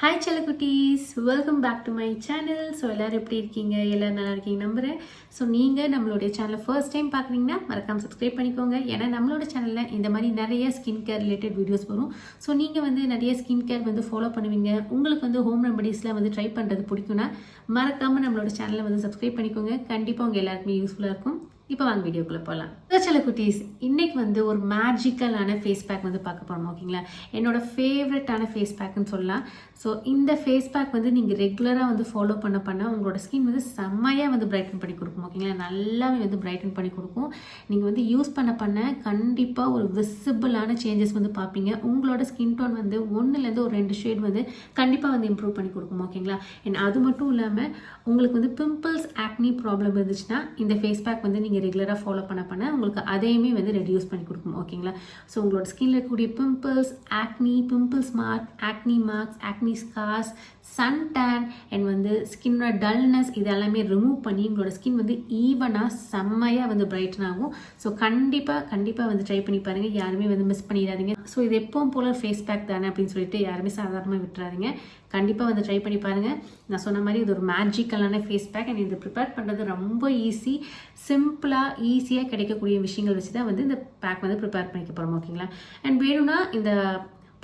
Hi செல்லக்குட்டீஸ். Welcome back to my channel so எல்லோரும் எப்படி இருக்கீங்க? எல்லோரும் நல்லா இருக்கீங்க நம்புகிறேன் ஸோ நீங்கள் நம்மளுடைய சேனலை ஃபர்ஸ்ட் டைம் பார்க்குறீங்கன்னா மறக்காமல் சப்ஸ்கிரைப் பண்ணிக்கோங்க. ஏன்னா நம்மளோட சேனலில் இந்த மாதிரி நிறைய ஸ்கின் கேர் ரிலேட்டட் வீடியோஸ் வரும். ஸோ நீங்கள் வந்து நிறைய ஸ்கின் கேர் வந்து ஃபாலோ பண்ணுவீங்க. உங்களுக்கு வந்து ஹோம் ரெமடிஸில் வந்து ட்ரை பண்ணுறது பிடிக்கும்னா மறக்காமல் நம்மளோட சேனலை வந்து சப்ஸ்கிரைப் பண்ணிக்கோங்க. கண்டிப்பாக உங்கள் எல்லாருக்குமே யூஸ்ஃபுல்லாக இருக்கும். இப்போ வாங்க வீடியோக்குள்ளே போகலாம் சில குட்டீஸ் இன்னைக்கு வந்து ஒரு மேஜிக்கலான ஃபேஸ் பேக் வந்து பார்க்க போகிறோம் ஓகேங்களா? என்னோட ஃபேவரட்டான ஃபேஸ் பேக்குன்னு சொல்லலாம். ஸோ இந்த ஃபேஸ் பேக் வந்து நீங்கள் ரெகுலராக வந்து ஃபாலோ பண்ண பண்ண உங்களோட ஸ்கின் வந்து செம்மையாக வந்து பிரைட்டன் பண்ணி கொடுக்கும் ஓகேங்களா? நல்லாவே வந்து பிரைட்டன் பண்ணி கொடுக்கும். நீங்கள் வந்து யூஸ் பண்ண பண்ண கண்டிப்பாக ஒரு விசிபிளான சேஞ்சஸ் வந்து பார்ப்பீங்க. உங்களோட ஸ்கின் டோன் வந்து ஒன்றுலேருந்து ஒரு ரெண்டு ஷேட் வந்து கண்டிப்பாக வந்து இம்ப்ரூவ் பண்ணி கொடுக்கும் ஓகேங்களா? அண்ட் அது மட்டும் இல்லாமல் உங்களுக்கு வந்து பிம்பிள்ஸ் ஆக்னி ப்ராப்ளம் இருந்துச்சுன்னா இந்த ஃபேஸ் பேக் வந்து நீங்கள் ரெகுலராக ஃபாலோ பண்ண பண்ண உங்களுக்கு அதையுமே வந்து ரெடியூஸ் பண்ணி கொடுக்கும் ஓகேங்களா ஸோ உங்களோட ஸ்கின்ல இருக்கக்கூடிய pimples acne pimples mark acne marks acne scars sun tan and வந்து ஸ்கின்னோட டல்னஸ் இதெல்லாமே ரிமூவ் பண்ணி உங்களோட ஸ்கின் வந்து ஈவனாக செம்மையாக வந்து பிரைட்டன் ஆகும். ஸோ கண்டிப்பாக கண்டிப்பாக வந்து ட்ரை பண்ணி பாருங்கள் யாருமே வந்து மிஸ் பண்ணிடாதீங்க. ஸோ இது எப்பவும் போல் ஃபேஸ் பேக் தானே அப்படின்னு சொல்லிட்டு யாருமே சாதாரணமாக விட்டுறாதீங்க. கண்டிப்பாக வந்து ட்ரை பண்ணி பாருங்கள் நான் சொன்ன மாதிரி இது ஒரு மேஜிக்கலான ஃபேஸ் பேக் அண்ட் இது ப்ரிப்பேர் பண்ணுறது ரொம்ப ஈஸி சிம்பிளாக ஈஸியாக கிடைக்கக்கூடிய விஷயங்கள் வச்சு தான் வந்து இந்த பேக் வந்து ப்ரிப்பேர் பண்ணிக்க போகிறோம் ஓகேங்களா அண்ட் வேணும்னா இந்த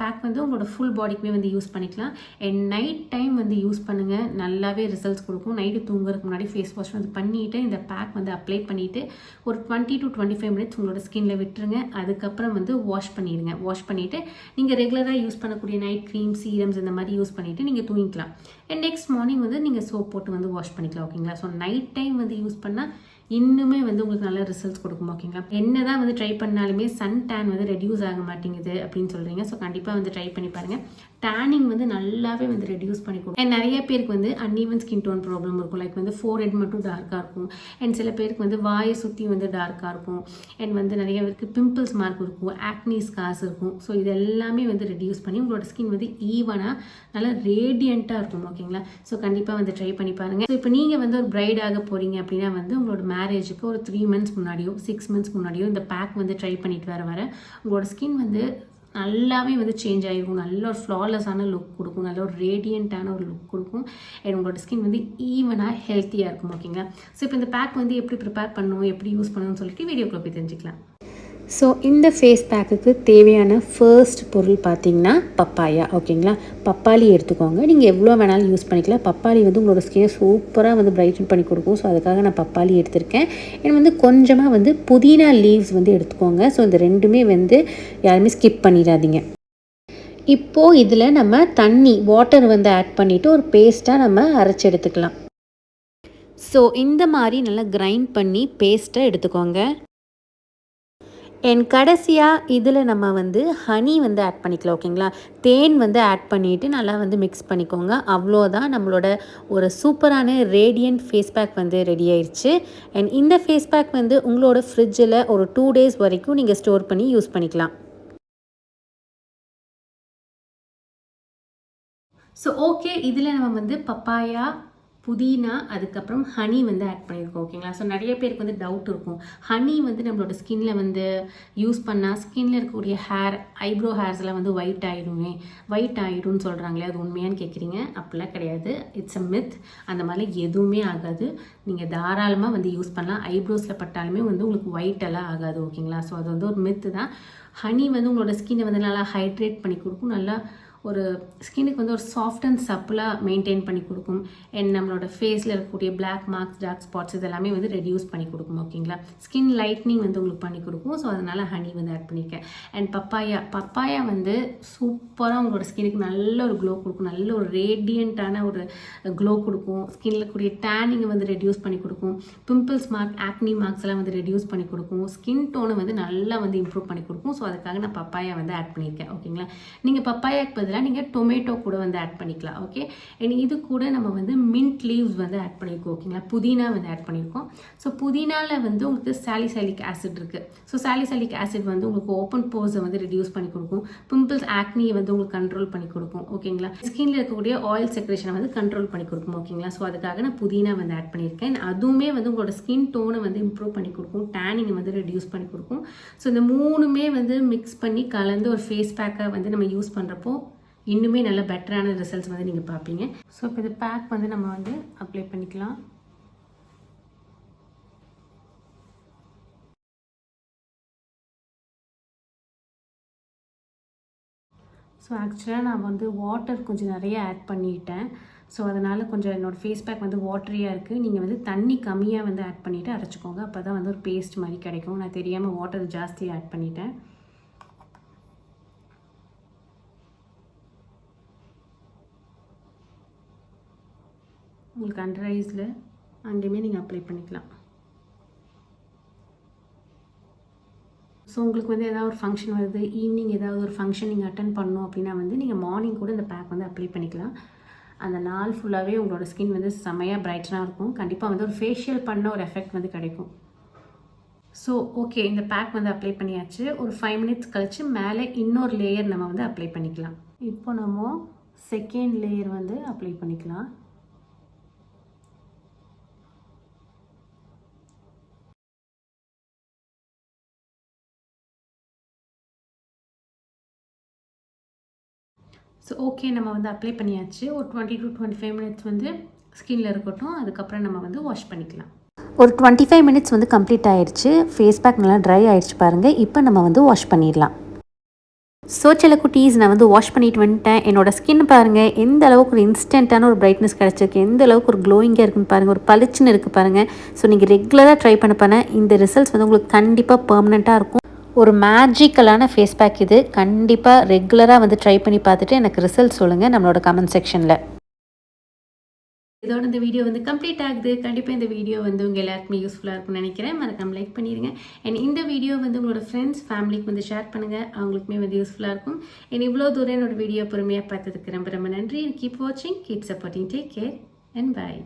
பேக் வந்து உங்களோட ஃபுல் பாடிக்குமே வந்து யூஸ் பண்ணிக்கலாம். அண்ட் நைட் டைம் வந்து யூஸ் பண்ணுங்கள் நல்லாவே ரிசல்ட்ஸ் கொடுக்கும். நைட்டு தூங்குறதுக்கு முன்னாடி ஃபேஸ் வாஷ் வந்து பண்ணிவிட்டு இந்த பேக் வந்து அப்ளை பண்ணிவிட்டு ஒரு twenty to twenty five minutes உங்களோட ஸ்கின்ல விட்டுருங்க. அதுக்கப்புறம் வந்து வாஷ் பண்ணிடுங்க. வாஷ் பண்ணிவிட்டு நீங்கள் ரெகுலராக யூஸ் பண்ணக்கூடிய நைட் க்ரீம் சீரம்ஸ் இந்த மாதிரி யூஸ் பண்ணிவிட்டு நீங்கள் தூங்கிக்கலாம். அண்ட் நெக்ஸ்ட் மார்னிங் வந்து நீங்கள் சோப் போட்டு வந்து வாஷ் பண்ணிக்கலாம் ஓகேங்களா ஸோ நைட் டைம் வந்து யூஸ் பண்ணால் இன்னுமே வந்து உங்களுக்கு நல்ல ரிசல்ட்ஸ் கொடுக்கும் ஓகேங்களா என்ன தான் வந்து ட்ரை பண்ணாலுமே சன் டேன் வந்து ரெடியூஸ் ஆக மாட்டேங்குது அப்படின்னு சொல்கிறீங்க ஸோ கண்டிப்பாக வந்து ட்ரை பண்ணி பாருங்கள் டேனிங் வந்து நல்லாவே வந்து ரெடியூஸ் பண்ணி கொடுக்கும். அண்ட் நிறைய பேருக்கு வந்து அன்இவன் ஸ்கின் டோன் ப்ராப்ளம் இருக்கும். லைக் வந்து ஃபோர் ஹெட் மட்டும் டார்க்காக இருக்கும். அண்ட் சில பேருக்கு வந்து வாயை சுற்றி வந்து டார்க்காக இருக்கும். அண்ட் வந்து நிறைய பேருக்கு பிம்பிள்ஸ் மார்க் இருக்கும். ஆக்னி ஸ்கார்ஸ் இருக்கும். ஸோ இது எல்லாமே வந்து ரெடியூஸ் பண்ணி உங்களோட ஸ்கின் வந்து ஈவனாக நல்லா ரேடியண்ட்டாக இருக்கும் ஓகேங்களா ஸோ கண்டிப்பாக வந்து ட்ரை பண்ணி பாருங்கள் ஸோ இப்போ நீங்கள் வந்து ஒரு பிரைடாக போகிறீங்க அப்படின்னா வந்து உங்களோட மேரேஜுக்கு ஒரு த்ரீ மந்த்ஸ் முன்னாடியோ சிக்ஸ் மந்த்ஸ் முன்னாடியோ இந்த பேக் வந்து ட்ரை பண்ணிட்டு வர வர உங்களோட ஸ்கின் வந்து நல்லாவே வந்து சேஞ்ச் ஆகிருக்கும். நல்ல ஒரு ஃப்ளாலெஸ்ஸான லுக் கொடுக்கும். நல்ல ஒரு ரேடியண்ட்டான ஒரு லுக் கொடுக்கும். அண்ட் உங்களோட ஸ்கின் வந்து ஈவனாக ஹெல்த்தியாக இருக்கும் ஓகேங்க ஸோ இப்போ இந்த பேக் வந்து எப்படி ப்ரிப்பேர் பண்ணணும் எப்படி யூஸ் பண்ணணும்னு சொல்லிட்டு வீடியோக்குள்ள போய் தெரிஞ்சுக்கலாம். ஸோ இந்த ஃபேஸ் பேக்குக்கு தேவையான ஃபர்ஸ்ட் பொருள் பார்த்தீங்கன்னா பப்பாயா ஓகேங்களா பப்பாளி எடுத்துக்கோங்க. நீங்கள் எவ்வளோ வேணாலும் யூஸ் பண்ணிக்கலாம். பப்பாளி வந்து உங்களோட ஸ்கினை சூப்பராக வந்து பிரைட்டன் பண்ணி கொடுக்கும். ஸோ அதுக்காக நான் பப்பாளி எடுத்திருக்கேன். எனக்கு வந்து கொஞ்சமாக வந்து புதினா லீவ்ஸ் வந்து எடுத்துக்கோங்க. ஸோ இந்த ரெண்டுமே வந்து யாருமே ஸ்கிப் பண்ணிடாதீங்க. இப்போது இதில் நம்ம தண்ணி வாட்டர் வந்து ஆட் பண்ணிவிட்டு ஒரு பேஸ்ட்டாக நம்ம அரைச்சி எடுத்துக்கலாம். ஸோ இந்த மாதிரி நல்லா கிரைண்ட் பண்ணி பேஸ்ட்டை எடுத்துக்கோங்க. அண்ட் கடைசியாக இதில் நம்ம வந்து ஹனி வந்து ஆட் பண்ணிக்கலாம் ஓகேங்களா தேன் வந்து ஆட் பண்ணிவிட்டு நல்லா வந்து மிக்ஸ் பண்ணிக்கோங்க. அவ்வளோதான் நம்மளோட ஒரு சூப்பரான ரேடியன்ட் ஃபேஸ் பேக் வந்து ரெடி ஆயிடுச்சு அண்ட் இந்த ஃபேஸ் பேக் வந்து உங்களோட ஃப்ரிட்ஜில் ஒரு டூ டேஸ் வரைக்கும் நீங்கள் ஸ்டோர் பண்ணி யூஸ் பண்ணிக்கலாம். ஸோ ஓகே இதில் நம்ம வந்து பப்பாயா புதினா அதுக்கப்புறம் ஹனி வந்து ஆட் பண்ணியிருக்கோம் ஓகேங்களா ஸோ நிறைய பேருக்கு வந்து டவுட் இருக்கும். ஹனி வந்து நம்மளோட ஸ்கின்ல வந்து யூஸ் பண்ணால் ஸ்கின்ல இருக்கக்கூடிய ஹேர் ஐப்ரோ ஹேர்ஸ்லாம் வந்து ஒயிட் ஆகிடுமே ஒயிட் ஆகிடும்னு சொல்கிறாங்களே அது உண்மையான்னு கேட்குறீங்க அப்படிலாம் கிடையாது. இட்ஸ் அ மித் அந்த மாதிரி எதுவுமே ஆகாது. நீங்கள் தாராளமாக வந்து யூஸ் பண்ணலாம். ஐப்ரோஸில் பட்டாலுமே வந்து உங்களுக்கு ஒயிட் எல்லாம் ஆகாது ஓகேங்களா ஸோ அது வந்து ஒரு மித்து தான். ஹனி வந்து உங்களோட ஸ்கின்னை வந்து நல்லா ஹைட்ரேட் பண்ணி கொடுக்கும். நல்லா ஒரு ஸ்கின்னுக்கு வந்து ஒரு சாஃப்ட் அண்ட் சப்பிளாக மெயின்டைன் பண்ணி கொடுக்கும். அண்ட் நம்மளோட ஃபேஸில் இருக்கக்கூடிய பிளாக் மார்க்ஸ் டார்க் ஸ்பாட்ஸ் இதெல்லாமே வந்து ரெடியூஸ் பண்ணி கொடுக்கும் ஓகேங்களா ஸ்கின் லைட்னிங் வந்து உங்களுக்கு பண்ணி கொடுக்கும். ஸோ அதனால் ஹனி வந்து ஆட் பண்ணியிருக்கேன் அண்ட் பப்பாயா பப்பாயா வந்து சூப்பராக உங்களோட ஸ்கின்னுக்கு நல்ல ஒரு க்ளோ கொடுக்கும். நல்ல ஒரு ரேடியண்ட்டான ஒரு க்ளோ கொடுக்கும். ஸ்கின்ல கூடிய டேனிங்கை வந்து ரெடியூஸ் பண்ணி கொடுக்கும். பிம்பிள்ஸ் மார்க் ஆக்னி மார்க்ஸ் எல்லாம் வந்து ரெடியூஸ் பண்ணி கொடுக்கும். ஸ்கின் டோனை வந்து நல்லா வந்து இம்ப்ரூவ் பண்ணி கொடுக்கும். ஸோ அதுக்காக நான் பப்பாயா வந்து ஆட் பண்ணியிருக்கேன் ஓகேங்களா நீங்கள் பப்பாயாக்கு பதில் பதிலாக நீங்கள் டொமேட்டோ கூட வந்து ஆட் பண்ணிக்கலாம் ஓகே அண்ட் இது கூட நம்ம வந்து மின்ட் லீவ்ஸ் வந்து ஆட் பண்ணியிருக்கோம் ஓகேங்களா புதினா வந்து ஆட் பண்ணியிருக்கோம் ஸோ புதினாவில் வந்து உங்களுக்கு சாலிசலிக் ஆசிட் இருக்குது ஸோ சாலிசலிக் ஆசிட் வந்து உங்களுக்கு ஓப்பன் போர்ஸை வந்து ரிடியூஸ் பண்ணி கொடுக்கும். பிம்பிள்ஸ் ஆக்னியை வந்து உங்களுக்கு கண்ட்ரோல் பண்ணி கொடுக்கும் ஓகேங்களா ஸ்கின்ல இருக்கக்கூடிய ஆயில் செக்ரேஷனை வந்து கண்ட்ரோல் பண்ணி கொடுக்கும் ஓகேங்களா ஸோ அதுக்காக நான் புதினா வந்து ஆட் பண்ணியிருக்கேன் அதுவுமே வந்து உங்களோட ஸ்கின் டோனை வந்து இம்ப்ரூவ் பண்ணி கொடுக்கும். டேனிங்கை வந்து ரெடியூஸ் பண்ணி கொடுக்கும். ஸோ இந்த மூணுமே வந்து மிக்ஸ் பண்ணி கலந்து ஒரு ஃபேஸ் பேக்கை வந்து நம்ம யூஸ் பண்ணுறப்போ இன்னுமே நல்ல பெட்டரான ரிசல்ட்ஸ் வந்து நீங்கள் பார்ப்பீங்க. ஸோ இப்போ இது பேக் வந்து நம்ம வந்து அப்ளை பண்ணிக்கலாம். ஸோ ஆக்சுவலாக நான் வந்து வாட்டர் கொஞ்சம் நிறைய ஆட் பண்ணிட்டேன். ஸோ அதனால் கொஞ்சம் என்னோடய ஃபேஸ் பேக் வந்து வாட்டரியாக இருக்குது நீங்கள் வந்து தண்ணி கம்மியாக வந்து ஆட் பண்ணிவிட்டு அரைச்சிக்கோங்க. அப்போ தான் வந்து ஒரு பேஸ்ட் மாதிரி கிடைக்கும். நான் தெரியாமல் வாட்டர் ஜாஸ்தி ஆட் பண்ணிட்டேன். உங்களுக்கு அண்டர் ஐஸில் அங்கேயுமே நீங்கள் அப்ளை பண்ணிக்கலாம். ஸோ உங்களுக்கு வந்து ஏதாவது ஒரு ஃபங்க்ஷன் வருது ஈவினிங் ஏதாவது ஒரு ஃபங்க்ஷன் நீங்கள் அட்டன் பண்ணணும் அப்படின்னா வந்து நீங்கள் மார்னிங் கூட இந்த பேக் வந்து அப்ளை பண்ணிக்கலாம். அந்த நாள் ஃபுல்லாகவே உங்களோட ஸ்கின் வந்து செம்மையாக பிரைட்டனாக இருக்கும். கண்டிப்பாக வந்து ஒரு ஃபேஷியல் பண்ண ஒரு எஃபெக்ட் வந்து கிடைக்கும். ஸோ ஓகே இந்த பேக் வந்து அப்ளை பண்ணியாச்சு. ஒரு ஃபைவ் மினிட்ஸ் கழித்து மேலே இன்னொரு லேயர் நம்ம வந்து அப்ளை பண்ணிக்கலாம். இப்போ நம்ம செகண்ட் லேயர் வந்து அப்ளை பண்ணிக்கலாம். ஸோ ஓகே நம்ம வந்து அப்ளை பண்ணியாச்சு. ஒரு twenty to twenty five minutes வந்து ஸ்கின்ல இருக்கட்டும். அதுக்கப்புறம் நம்ம வந்து வாஷ் பண்ணிக்கலாம். ஒரு டுவெண்ட்டி ஃபைவ் மினிட்ஸ் வந்து கம்ப்ளீட் ஆயிடுச்சு ஃபேஸ் பேக் நல்லா ட்ரை ஆயிடுச்சு பாருங்கள் இப்போ நம்ம வந்து வாஷ் பண்ணிடலாம். ஸோ சில குட்டீஸ் நான் வந்து வாஷ் பண்ணிட்டு வந்துட்டேன். என்னோட ஸ்கின் பாருங்கள் எந்த அளவுக்கு ஒரு இன்ஸ்டண்ட்டான ஒரு பிரைட்னஸ் கிடச்சிருக்கு எந்த அளவுக்கு ஒரு க்ளோயிங்காக இருக்குன்னு பாருங்கள் ஒரு பளிச்சுன்னு இருக்குது பாருங்கள் ஸோ நீங்கள் ரெகுலராக ட்ரை பண்ண பண்ண இந்த ரிசல்ட்ஸ் வந்து உங்களுக்கு கண்டிப்பாக பெர்மனெண்ட்டாக இருக்கும். ஒரு மேஜிக்கலான ஃபேஸ் பேக் இது. கண்டிப்பாக ரெகுலராக வந்து ட்ரை பண்ணி பார்த்துட்டு எனக்கு ரிசல்ட் சொல்லுங்கள் நம்மளோட கமெண்ட் செக்ஷனில் இதோட இந்த வீடியோ வந்து கம்ப்ளீட் ஆகுது. கண்டிப்பாக இந்த வீடியோ வந்து உங்கள் எல்லாருக்குமே யூஸ்ஃபுல்லாக இருக்கும்னு நினைக்கிறேன். மறக்காம லைக் பண்ணிடுங்க அண்ட் இந்த வீடியோ வந்து உங்களோட ஃப்ரெண்ட்ஸ் ஃபேமிலிக்கு வந்து ஷேர் பண்ணுங்கள் அவங்களுக்குமே வந்து யூஸ்ஃபுல்லாக இருக்கும். அண்ட் இவ்வளோ தூரம் என்னோட வீடியோ பொறுமையாக பார்த்ததுக்கு ரொம்ப ரொம்ப நன்றி. கீப் வாட்சிங் keep supporting take care and bye